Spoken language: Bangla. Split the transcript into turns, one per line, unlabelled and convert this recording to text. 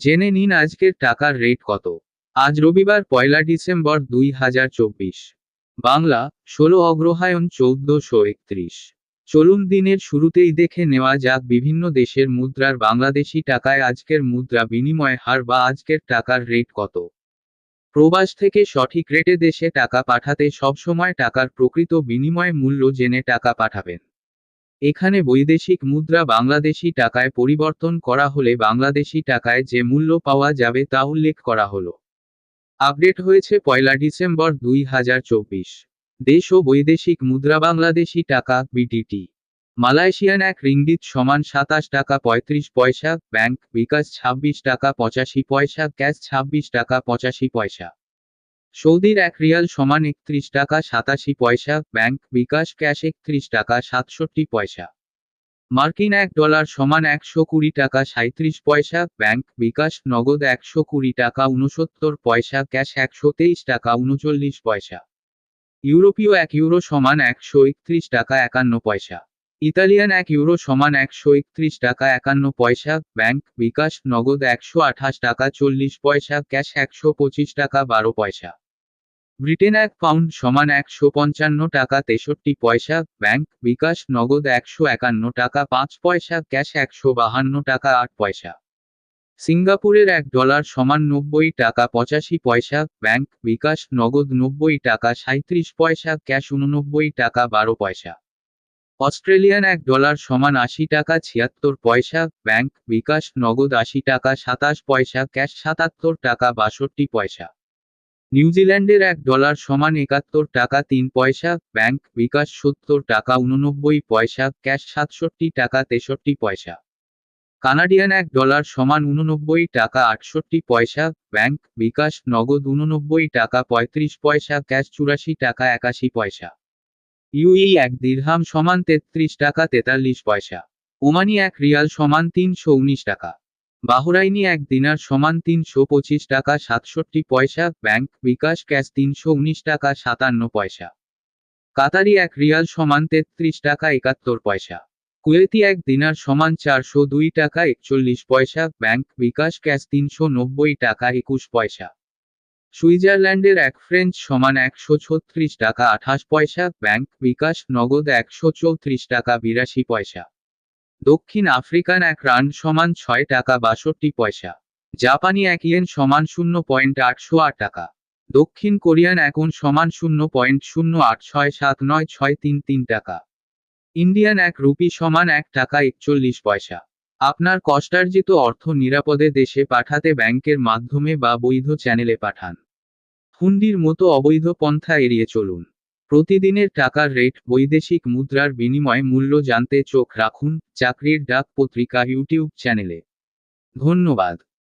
জেনে নিন আজকের টাকার রেট কত। আজ রবিবার পয়লা ডিসেম্বর দুই হাজার চব্বিশ। বাংলা, ষোলো অগ্রহায়ণ চৌদ্দশো একত্রিশ। চলুন দিনের শুরুতেই দেখে নেওয়া যাক বিভিন্ন দেশের মুদ্রার বাংলাদেশি টাকায় আজকের মুদ্রা বিনিময় হার বা আজকের টাকার রেট কত। প্রবাস থেকে সঠিক রেটে দেশে টাকা পাঠাতে সবসময় টাকার প্রকৃত বিনিময় মূল্য জেনে টাকা পাঠাবেন। এখানে বৈদেশিক মুদ্রা বাংলাদেশি টাকায় পরিবর্তন করা হলে বাংলাদেশি টাকায় যে মূল্য পাওয়া যাবে তা উল্লেখ করা হলো। আপডেট হয়েছে পয়লা ডিসেম্বর দুই হাজার চব্বিশ। দেশ ও বৈদেশিক মুদ্রা বাংলাদেশি টাকা, বিটিটি। মালয়েশিয়ান এক রিঙ্গিত সমান সাতাশ টাকা পঁয়ত্রিশ পয়সা, ব্যাংক বিকাশ ছাব্বিশ টাকা পঁচাশি পয়সা, ক্যাশ ছাব্বিশ টাকা পঁচাশি পয়সা। সৌদির এক রিয়াল সমান একত্রিশ টাকা সাতাশি পয়সা, ব্যাংক বিকাশ ক্যাশ একত্রিশ টাকা সাতষট্টি পয়সা। মার্কিন এক ডলার সমান একশো কুড়ি টাকা সাঁত্রিশ পয়সা, ব্যাংক বিকাশ নগদ একশো কুড়ি টাকা উনসত্তর পয়সা, ক্যাশ একশো তেইশ টাকা উনচল্লিশ পয়সা। ইউরোপীয় এক ইউরো সমান একশো একত্রিশ টাকা একান্ন পয়সা। ইতালিয়ান এক ইউরো সমান একশো একত্রিশ টাকা একান্ন পয়সা, ব্যাংক বিকাশ নগদ একশো আঠাশ টাকা চল্লিশ পয়সা, ক্যাশ একশো পঁচিশ টাকা বারো পয়সা। ব্রিটেন এক পাউন্ড সমান একশো পঞ্চান্ন টাকা তেষট্টি পয়সা, ব্যাংক বিকাশ নগদ একশো একান্ন টাকা পাঁচ পয়সা, ক্যাশ একশো বাহান্ন টাকা আট পয়সা। সিঙ্গাপুরের এক ডলার সমান নব্বই টাকা পঁচাশি পয়সা, ব্যাংক বিকাশ নগদ নব্বই টাকা সাঁত্রিশ পয়সা, ক্যাশ উননব্বই টাকা বারো পয়সা। অস্ট্রেলিয়ান এক ডলার সমান আশি টাকা ছিয়াত্তর পয়সা, ব্যাংক বিকাশ নগদ আশি টাকা সাতাশ পয়সা, ক্যাশ সাতাত্তর টাকা বাষট্টি পয়সা। নিউজিল্যান্ডের এক ডলার সমান একাত্তর টাকা তিন পয়সা, ব্যাংক বিকাশ সত্তর টাকা উননব্বই পয়সা, ক্যাশ সাতষট্টি টাকা তেষট্টি পয়সা। কানাডিয়ান এক ডলার সমান উননব্বই টাকা আটষট্টি পয়সা, ব্যাংক বিকাশ নগদ উননব্বই টাকা পঁয়ত্রিশ পয়সা, ক্যাশ চুরাশি টাকা একাশি পয়সা। ইউই এক দিরহাম সমান তেত্রিশ টাকা তেতাল্লিশ পয়সা। ওমানি এক রিয়াল সমান তিনশো উনিশ টাকা। বাহরাইনি এক দিনার সমান তিনশো পঁচিশ টাকা সাতষট্টি পয়সা। ব্যাংক বিকাশ ক্যাশ তিনশো উনিশ টাকা সাতান্ন পয়সা। কাতারি এক রিয়াল সমান তেত্রিশ টাকা একাত্তর পয়সা। কুয়েতি এক দিনার সমান চারশো দুই টাকা একচল্লিশ পয়সা। ব্যাংক বিকাশ ক্যাশ তিনশো নব্বই টাকা একুশ পয়সা। সুইজারল্যান্ডের এক ফ্রেঞ্চ সমান একশো ছত্রিশ টাকা আঠাশ পয়সা, ব্যাংক বিকাশ নগদ একশো চৌত্রিশ টাকা বিরাশি পয়সা। দক্ষিণ আফ্রিকান এক রান সমান ছয় টাকা বাষট্টি পয়সা। জাপানি এক ইয়েন সমান শূন্য পয়েন্ট আটশো আট টাকা। দক্ষিণ কোরিয়ান এখন সমান শূন্য পয়েন্ট শূন্য আট ছয় সাত নয় ছয় তিন তিন টাকা। ইন্ডিয়ান এক রুপি সমান এক টাকা একচল্লিশ পয়সা। আপনার কষ্টার্জিত অর্থ নিরাপদে দেশে পাঠাতে ব্যাংকের মাধ্যমে বা বৈধ চ্যানেলে পাঠান। হুন্ডির মতো অবৈধ পন্থা এড়িয়ে চলুন। প্রতিদিনের টাকার রেট, বৈদেশিক মুদ্রার বিনিময় মূল্য জানতে চোখ রাখুন চাকরির ডাক পত্রিকা ইউটিউব চ্যানেলে। ধন্যবাদ।